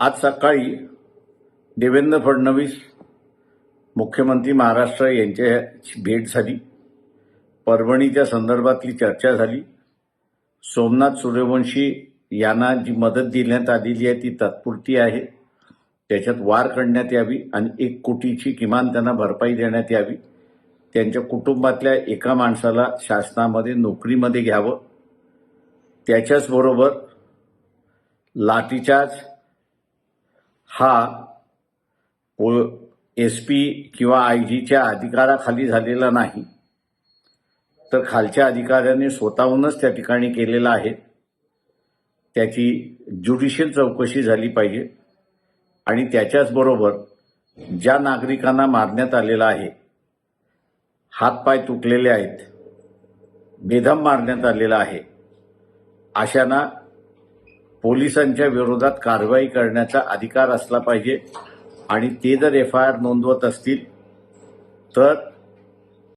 आज सकाळी देवेंद्र फडणवीस मुख्यमंत्री महाराष्ट्र यांच्याची भेट झाली. परभणीच्या संदर्भातली चर्चा झाली. सोमनाथ सूर्यवंशी यांना जी मदत देण्यात आलेली आहे ती तात्पुरती आहे. त्याच्यात वार करण्यात यावी आणि एक कोटीची किमान त्यांना भरपाई देण्यात यावी. त्यांच्या कुटुंबातल्या एका माणसाला शासनामध्ये नोकरीमध्ये घ्यावं. त्याच्याचबरोबर लाठीचार्ज हा एस पी किंवा आय जीच्या अधिकाराखाली झालेला नाही तर खालच्या अधिकाऱ्यांनी स्वतःहूनच त्या ठिकाणी केलेला आहे. त्याची ज्युडिशियल चौकशी झाली पाहिजे आणि त्याच्याचबरोबर ज्या नागरिकांना मारण्यात आलेला आहे हातपाय तुटलेले आहेत बेदम मारण्यात आलेला आहे अशांना पोलिसांच्या विरोधात कारवाई करण्याचा अधिकार असला पाहिजे आणि ते जर एफ आय आर नोंदवत असतील तर